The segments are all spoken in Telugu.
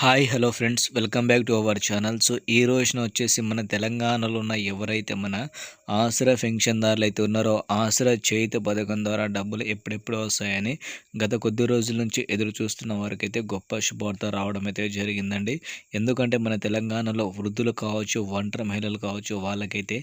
Hi hello friends. Welcome back to our channel. So ఈ రోజున వచ్చేసి మన తెలంగాణలో ఉన్న ఎవరైతే మన ఆసరా పెన్షన్దారులు అయితే ఉన్నారో ఆసరా చేతి పథకం ద్వారా డబ్బులు ఎప్పుడెప్పుడు వస్తాయని గత కొద్ది రోజుల నుంచి ఎదురు చూస్తున్న వారికైతే గొప్ప శుభార్త రావడం అయితే జరిగిందండి. ఎందుకంటే మన తెలంగాణలో వృద్ధులు కావచ్చు ఒంటరి మహిళలు కావచ్చు వాళ్ళకైతే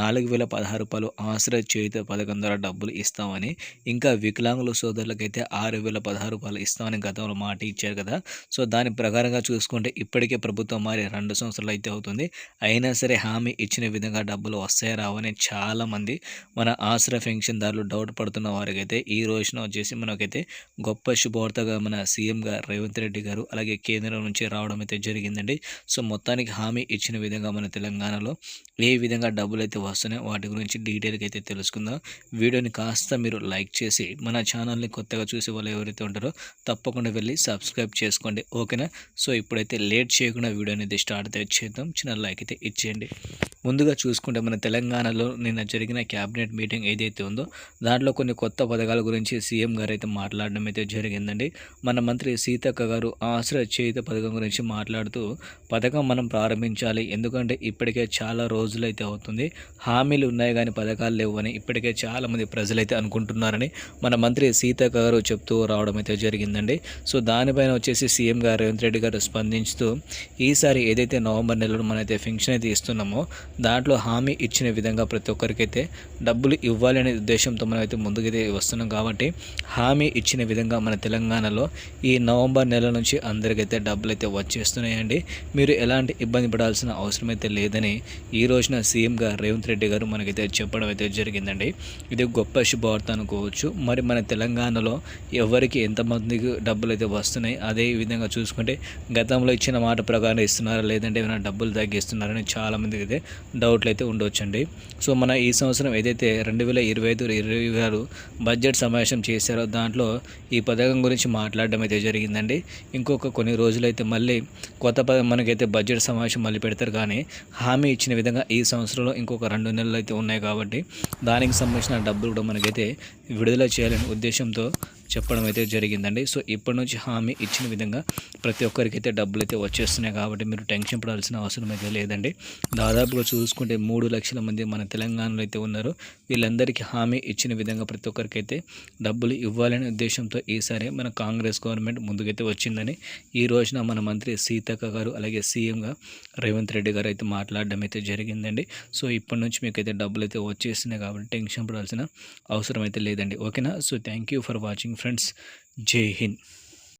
నాలుగు వేల పదహారు రూపాయలు ఆసరా చేయిత పథకం ద్వారా డబ్బులు ఇస్తామని ఇంకా వికలాంగుల సోదరులకైతే ఆరు వేల పదహారు రూపాయలు ఇస్తామని గతంలో మాట ఇచ్చారు కదా. సో దాని ప్రకారంగా విధంగా చూసుకుంటే ఇప్పటికే ప్రభుత్వం మారి రెండు సంవత్సరాలు అయితే అవుతుంది. అయినా సరే హామీ ఇచ్చిన విధంగా డబ్బులు వస్తాయి రావని చాలామంది మన ఆసరా పెన్షన్దారులు డౌట్ పడుతున్న వారికైతే ఈ రోజున వచ్చేసి మనకైతే గొప్ప శుభవార్తగా మన సీఎంగా రేవంత్ రెడ్డి గారు అలాగే కేంద్రం నుంచి రావడం అయితే జరిగిందండి. సో మొత్తానికి హామీ ఇచ్చిన విధంగా మన తెలంగాణలో ఏ విధంగా డబ్బులు అయితే వస్తున్నాయో వాటి గురించి డీటెయిల్గా అయితే తెలుసుకుందాం. వీడియోని కాస్త మీరు లైక్ చేసి మన ఛానల్ని కొత్తగా చూసే వాళ్ళు ఎవరైతే ఉంటారో తప్పకుండా వెళ్ళి సబ్స్క్రైబ్ చేసుకోండి. ఓకేనా? సో సో ఇప్పుడైతే లేట్ చేయకుండా వీడియో అనేది స్టార్ట్ అయితే చేద్దాం. చిన్న లైక్ అయితే ఇచ్చేయండి. ముందుగా చూసుకుంటే మన తెలంగాణలో నిన్న జరిగిన క్యాబినెట్ మీటింగ్ ఏదైతే ఉందో దాంట్లో కొన్ని కొత్త పథకాల గురించి సీఎం గారు అయితే మాట్లాడడం అయితే జరిగిందండి. మన మంత్రి సీతక్క గారు ఆశ్రయ చేయుత పథకం గురించి మాట్లాడుతూ పథకం మనం ప్రారంభించాలి. ఎందుకంటే ఇప్పటికే చాలా రోజులైతే అవుతుంది. హామీలు ఉన్నాయి కానీ పథకాలు లేవని ఇప్పటికే చాలామంది ప్రజలైతే అనుకుంటున్నారని మన మంత్రి సీతక్క గారు చెప్తూ రావడం అయితే జరిగిందండి. సో దానిపైన వచ్చేసి సీఎం గారు రేవంత్ రెడ్డి గారు స్పందించుతూ ఈసారి ఏదైతే నవంబర్ నెలలో మనైతే ఫెన్షన్ అయితే ఇస్తున్నామో దాంట్లో హామీ ఇచ్చిన విధంగా ప్రతి ఒక్కరికైతే డబ్బులు ఇవ్వాలి అనే ఉద్దేశంతో మనమైతే ముందుకైతే వస్తున్నాం కాబట్టి హామీ ఇచ్చిన విధంగా మన తెలంగాణలో ఈ నవంబర్ నెల నుంచి అందరికైతే డబ్బులు అయితే వచ్చేస్తున్నాయండి. మీరు ఎలాంటి ఇబ్బంది పడాల్సిన అవసరం అయితే లేదని ఈ రోజున సీఎంగా రేవంత్ రెడ్డి గారు మనకైతే చెప్పడం అయితే జరిగిందండి. ఇది గొప్ప శుభవార్త అనుకోవచ్చు. మరి మన తెలంగాణలో ఎవరికి ఎంతమందికి డబ్బులు అయితే వస్తున్నాయి అదే విధంగా చూసుకుంటే గతంలో ఇచ్చిన మాట ప్రకారం ఇస్తున్నారా లేదంటే ఏమైనా డబ్బులు తగ్గిస్తున్నారని చాలామందికి అయితే డౌట్లు అయితే ఉండవచ్చండి సో మన ఈ సంవత్సరం ఏదైతే రెండు వేల ఇరవై ఐదు ఇరవై ఆరు బడ్జెట్ సమావేశం చేశారో దాంట్లో ఈ పథకం గురించి మాట్లాడడం అయితే జరిగిందండి. ఇంకొక కొన్ని రోజులైతే మళ్ళీ కొత్త పద మనకైతే బడ్జెట్ సమావేశం మళ్ళీ పెడతారు. కానీ హామీ ఇచ్చిన విధంగా ఈ సంవత్సరంలో ఇంకొక రెండు నెలలు అయితే ఉన్నాయి కాబట్టి దానికి సంబంధించిన డబ్బులు కూడా మనకైతే విడుదల చేయాలనే ఉద్దేశంతో చెప్పడం అయితే జరిగిందండి. సో ఇప్పటి నుంచి హామీ ఇచ్చిన విధంగా ప్రతి ఒక్కరి ఒక్కరికైతే డబ్బులు అయితే వచ్చేస్తున్నాయి కాబట్టి మీరు టెన్షన్ పడాల్సిన అవసరం అయితే లేదండి. దాదాపుగా చూసుకుంటే మూడు లక్షల మంది మన తెలంగాణలో అయితే ఉన్నారు. వీళ్ళందరికీ హామీ ఇచ్చిన విధంగా ప్రతి ఒక్కరికైతే డబ్బులు ఇవ్వాలనే ఉద్దేశంతో ఈసారి మన కాంగ్రెస్ గవర్నమెంట్ ముందుకైతే వచ్చిందని ఈ రోజున మన మంత్రి సీతక్క గారు అలాగే సీఎంగా రేవంత్ రెడ్డి గారు అయితే మాట్లాడడం అయితే జరిగిందండి. సో ఇప్పటి నుంచి మీకైతే డబ్బులు అయితే వచ్చేస్తున్నాయి కాబట్టి టెన్షన్ పడాల్సిన అవసరం అయితే లేదండి. ఓకేనా? So thank you for watching friends. జై హింద్.